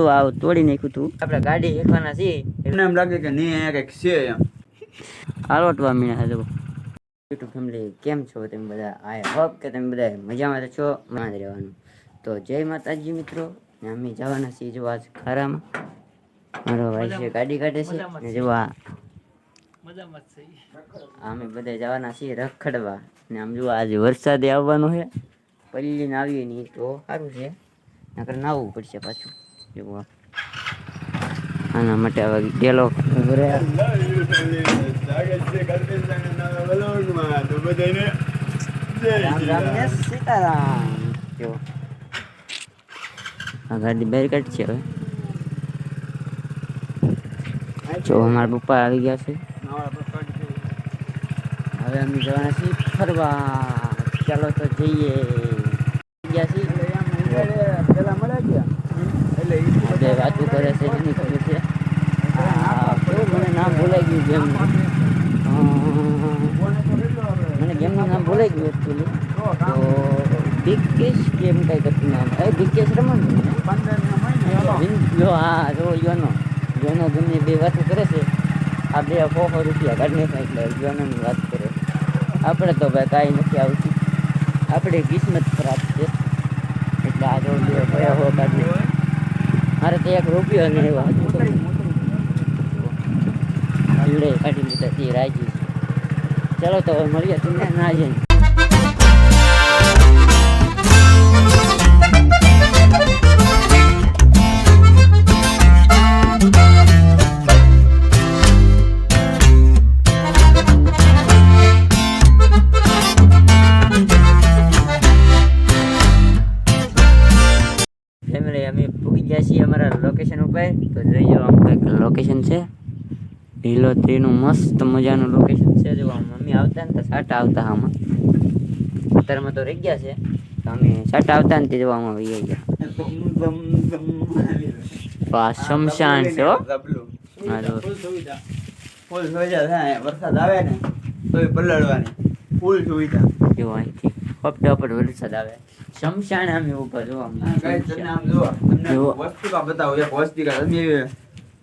તો આવ તોડી નાખ્યું તું. આપણે ગાડી હેકવાના છીએ. એમને એમ લાગે કે નહીં અહીંયા કંઈક છે એમ. આલોટવા મીણા હતો યુટ્યુબ ફેમિલી કેમ છો તમે બધા? આઈ હોપ કે તમે બધા મજામાં છો મજામાં જ રહેવાનું. તો જય માતાજી મિત્રો ને અમે જવાના છીએ જો આજ ખરામાં. મારો ભાઈ છે ગાડી કાઢે છે ને જો આ. અમે બધા જવાના છીએ રખડવા ને આમ જો આજે વરસાદે આવવાનો છે. પલ્લીને આવીએ નહીં તો સારું છે. નકર નાવું પડશે પાછું. જો આ. આના માટે હવે ગેલો. સીતારામ. જો આ ગાડી બહાર કાઢી છે હવે. જો અમારા પપ્પા આવી ગયા છે. હવે અમે જવાના છીએ ફરવા. ચાલો તો જઈએ ગયા છીએ બે વાતો કરે છે એની ખબર છે આ કેવું મને નામ ભૂલાઈ ગયું ગેમનું મને ગેમનું નામ ભૂલાઈ ગયું એકચ્યુઅલી તો કે કેમ કઈ કરતું નામ. એ કેશ રમણ જો હા જો યોનો. યોનો ગમે બે વાતો કરે છે. આ બે સો સો રૂપિયા કાઢી એટલે યોનોની વાત કરે. આપણે તો ભાઈ કાંઈ નથી આવતી. આપણે કિસ્મત ખરાબ છે. એટલે આ જો બે હો કાઢી મારે તો એક રૂપિયો નહીં એવો કાઢી લીધા તે રાજી. ચલો તો મળીએ તમને ના ફેમિલી અમે પૂગી ગયા છીએ અમારા લોકેશન ઉપર. તો જોઈ જાઓ આમ લોકેશન છે. લીલોતરીનું મસ્ત મજાનું લોકેશન છે જો મમ્મી આવતા ને તો સાટા આવતા આમાં. અત્યારમાં તો રહી ગયા છે તો અમે સાટા આવતા ને તે જોવામાં આવી ગયા આ શમશાન છે ફૂલ સુવિધા થાય વરસાદ આવે ને તો પલળવાની. ફૂલ સુવિધા. જો અહીંથી વરસાદ આવે. શમશાન આમ એવું જોવા. બતાવો એક તમે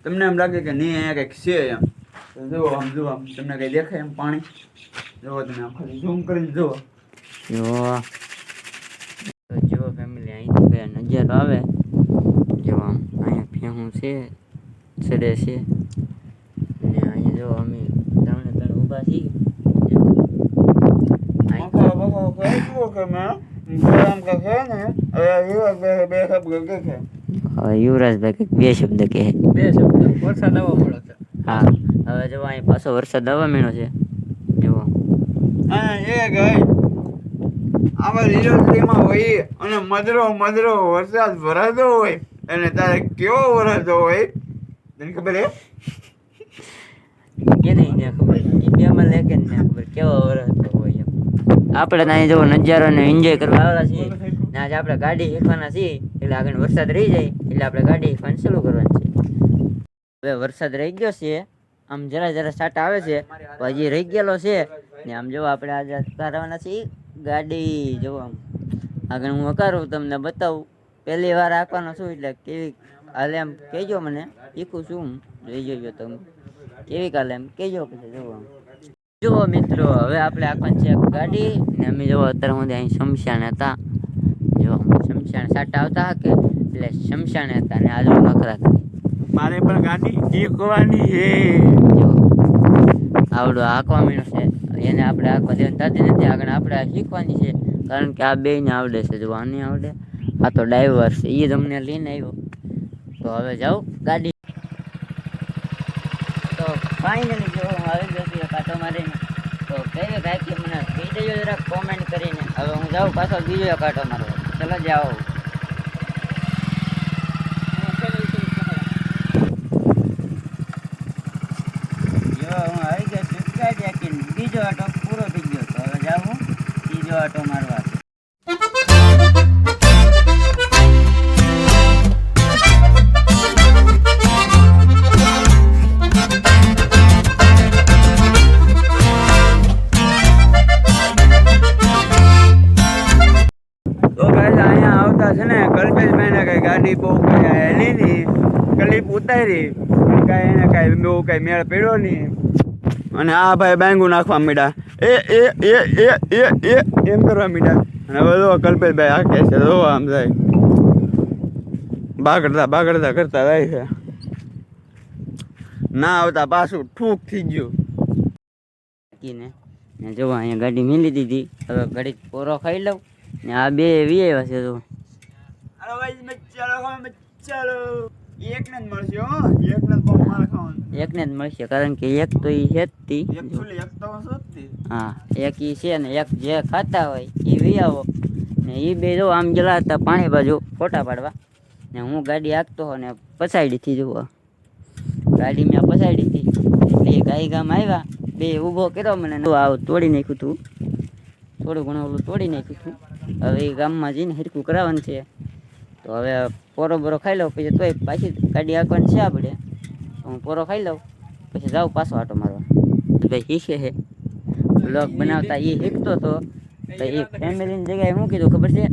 તમને એમ લાગે કે નહીં અહીંયા કંઈક છે એમ. તો જુઓ આમ જુઓ આમ તમને કઈ દેખાય એમ પાણી? જુઓ તમે આમ ખાલી ઝૂમ કરીને જુઓ. જો તો જો ફેમિલી અહીંથી કયા નજારો આવે. જો આમ અહીંયા ભેહું છે ચડે છે. ને અહીંયા જો અમે ત્રણે ત્રણ ઊભા છીએ. જો. અહીં- બખો બખો કહી જુઓ કે મેં આમ કે છે ને હવે યુવક બે બે શબ્દ કે છે. હવે યુવરાજભાઈ કંઈક બે શબ્દ કહે. બે શબ્દ. વરસાદ આવવા મળે છે. હા. હવે જો અહીં પાછો વરસાદ આવવા મીણો છે. જુઓ. હા એ ગઈ. આવા લીલોતરીમાં હોય અને મધરો મધરો વરસાદ વરસતો હોય અને તારે કેવો વરસતો હોય તને ખબર હે? કે નહીં ને ખબર ઇન્ડિયામાં લે કે ને ખબર કેવો વરસ હોય એમ. આપણે ત્યાં અહીં જો નજારોને એન્જોય કરવા આવેલા છીએ. ને આજે આપણે ગાડી શીખવાના છીએ. એટલે આગળ વરસાદ રહી જાય એટલે આપણે ગાડી શીખવાની શરૂ કરવાની છે. હવે વરસાદ રહી ગયો છે. આમ જરા જરા સાટ આવે છે. હજી રહી ગયેલો છે. ને આમ જો આપણે આજે કરવાના છીએ ગાડી. જો આમ. આગળ હું અકારું તમને બતાવું. પહેલી વાર આપવાનો છું એટલે કેવી હાલે એમ કહેજો મને. શીખું છું હું. જોઈ જોજો તમે. કેવી કાલે એમ કહેજો પછી આમ. જુઓ મિત્રો, હવે આપણે આપવાની છે ગાડી. ને અમે જો અત્યારે હું અહીં શમશાન હતા. જો શમશાન સાટા આવતા કે એટલે શમશાન હતા ને આજુ નખરા કરી. મારે પણ ગાડી શીખવાની છે. આવડો હાંકવા મીણો છે. એને આપણે હાંકવા દેવાની થતી નથી, આગળ આપણે શીખવાની છે. કારણ કે આ બેને આવડે છે, જો આને આવડે, આ તો ડ્રાઈવર છે એ તમને લઈને આવ્યો. તો હવે જાઓ ગાડી. તો ફાઇનલી જો હું આવી ગયો છું મારીને, તો કઈ કાંઈ કે મને કહી દેજો જરાક કોમેન્ટ કરીને. હવે હું જાઉં પાછો બીજો કાંટો મારો ચલો જાઓ જો હું આવી ગયો છું ગાડી હાંકીને બીજો આટો પૂરો થઈ ગયો તો હવે જાઉં ત્રીજો આટો મારવા. છે ને કલ્પેશભાઈ ને ગાડી બહુ કઈ હેલી ની ક્લિપ ઉતારી. કાંઈ એને કાંઈ બહુ કાંઈ મેળ પડ્યો નહીં. અને આ ભાઈ બાંગુ નાખવા મીડ્યા એ એ એ એ એ એ એમ કરવા મીડ્યા અને હવે જો કલ્પેશભાઈ કહે છે જો આમ જાય બાગડતા બાગડતા કરતા જાય છે. ના આવતા પાછું ઠૂક થઈ ગયું. ને ને જો અહીંયા ગાડી મેલી દીધી. હવે ઘડી પોરો ખાઈ લઉં. ને આ બે વી આવ્યા છે તો ચાલો મચ્ચાલો એકને જ મળશે હો. એકને જ બહુ માર ખાવાનું. એકને જ મળશે કારણ કે એક તો એ છે એક ફૂલી એક તો સસ્તી હા એક ઈ છે ને એક જે ખાતા હોય એ વિયાવો ને એ બે જો આમ જલા હતા પાણી બાજુ ફોટા પાડવા. ને હું ગાડી હાંકતો હો ને પછાડી થી જુઓ. ગાડી મેં પછાડી હતી. એટલે ગાય ગામ આવ્યા બે ઊભો કર્યો મને. આવ તોડી નાખ્યું હતું થોડું ઘણું ઓલું તોડી નાખ્યું હતું હવે એ ગામમાં જઈને હિરકું કરાવવાનું છે. તો હવે પોરો બોરો ખાઈ લઉં પછી તોય પાછી ગાડી હાંકવાની છે આપણે. હું પોરો ખાઈ લઉં પછી જાઉં પાછો આટો મારવા. ભાઈ શીખે છે બ્લોગ બનાવતા એ શીખતો હતો તો એ ફેમિલીની જગ્યાએ શું કીધું ખબર છે?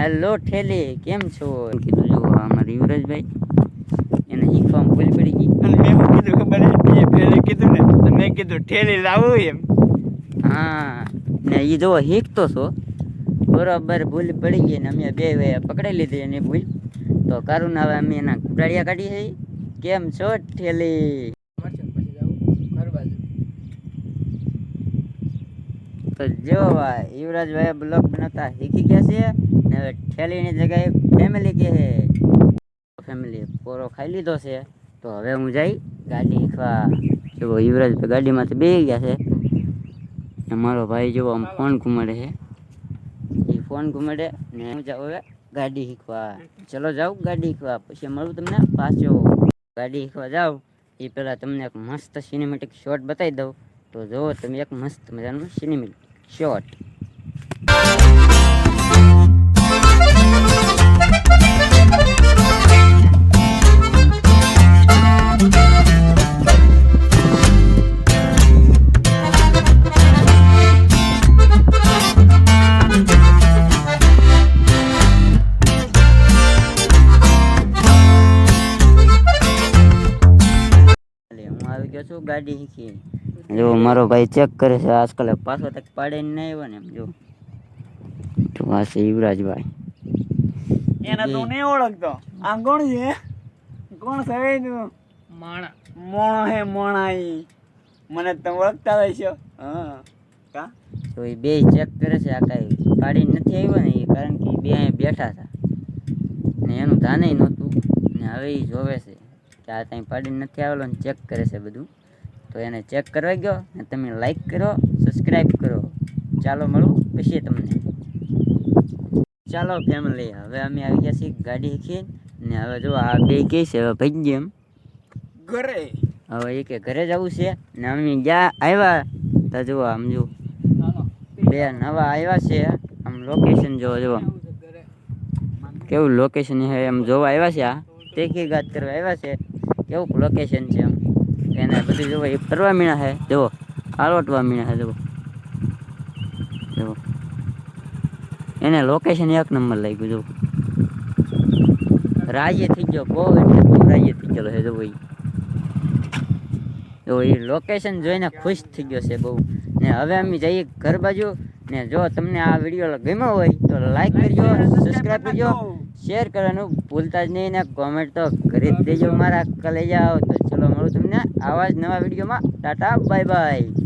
હેલો ઠેલી કેમ છો? કીધું જો અમારા યુવરાજભાઈ. એને શીખવામાં ભૂલ પડી ગઈ. અને એમ કીધું ખબર છે એ પેલે કીધું ને મેં કીધું ઠેલી લાવું એમ. હા. ને એ જો શીખતો છો બરોબર ભૂલ પડી ગઈ ને અમે બે પકડી લીધી એની ભૂલ. તો કારું હવે અમે એના કુટાડિયા કાઢી છે કેમ છો, ઠેલી? તો જો ભાઈ યુવરાજભાઈ બ્લોગ બનાવતા શીખી ગયા છે ને હવે ઠેલીની જગ્યાએ ફેમિલી કે છે. ફેમિલી પોરો ખાઈ લીધો છે. તો હવે હું જઈ ગાડી શીખવા જો યુવરાજભાઈ ગાડીમાંથી બે ગયા છે. મારો ભાઈ જો આમ ફોન ઘુમાડે છે. ફોન ઘુમાડે ને હું જાઉં હવે ગાડી શીખવા. ચલો જાઉં ગાડી શીખવા. પછી મળું તમને પાછો. ગાડી શીખવા જાઉં. એ પહેલાં તમને એક મસ્ત સિનેમેટિક શોટ બતાવી દઉં. તો જુઓ તમે એક મસ્ત મજાનું સિનેમેટિક શોટ ગાડી શીખી. જો મારો ભાઈ ચેક કરે છે આજકાલ પાછો તક પાડે નહીં આવ્યો ને એમ જો. તો આ છે યુવરાજભાઈ. એને તું નહીં ઓળખતો. આ કોણ છે? કોણ છે તું? માણા. મોણો હે મોણા ઈ મને તમે ઓળખતા હોય છો. હા. કા? તો એ બે ચેક કરે છે આ કાંઈ પાડી નથી આવ્યો ને એ કારણ કે બે અહીંયા બેઠા હતા. ને એનું ધાને નહોતું. ને હવે એ જોવે છે કે આ ત્યાં પાડીને નથી આવેલો ને ચેક કરે છે બધું. તો એને ચેક કરવા ગયો ને તમે લાઈક કરો સબસ્ક્રાઈબ કરો. ચાલો મળું પછી તમને. ચાલો ફેમિલી હવે અમે આવી ગયા છીએ ગાડી ખીન ને હવે જો આ બે કહે છે હવે ભાઈ ગયા એમ. ઘરે. હવે એ કે ઘરે જવું છે ને અમે ગયા આવ્યા. તો જુઓ આમ જો બે નવા આવ્યા છે. આમ લોકેશન જોવો જો આવું છે ઘરે કેવું લોકેશન છે? એમ જોવા આવ્યા છે આ? તે તહેકીકાત કરવા આવ્યા છે? કેવું લોકેશન છે એમ એને બધું જુઓ એ ફરવા મીણા છે જુઓ આલોટવા મીણા છે જુઓ. જુઓ. એને લોકેશન એક નંબર લાગ્યું જુઓ. રાજ્ય થઈ ગયો બહુ એટલે બહુ રાજ્ય થઈ ગયેલો છે જુઓ એ તો એ લોકેશન જોઈને ખુશ થઈ ગયો છે બહુ. ને હવે અમે જઈએ ઘર બાજુ ને જો તમને આ વીડિયો ગમ્યો હોય તો લાઈક કરજો સબસ્ક્રાઈબ કરજો. શેર કરવાનું ભૂલતા જ નહીં ને કોમેન્ટ તો કરી જ દેજો મારા. કલેજા તો ચલો મળું તમને આવા જ નવા વિડીયોમાં. Tata bye bye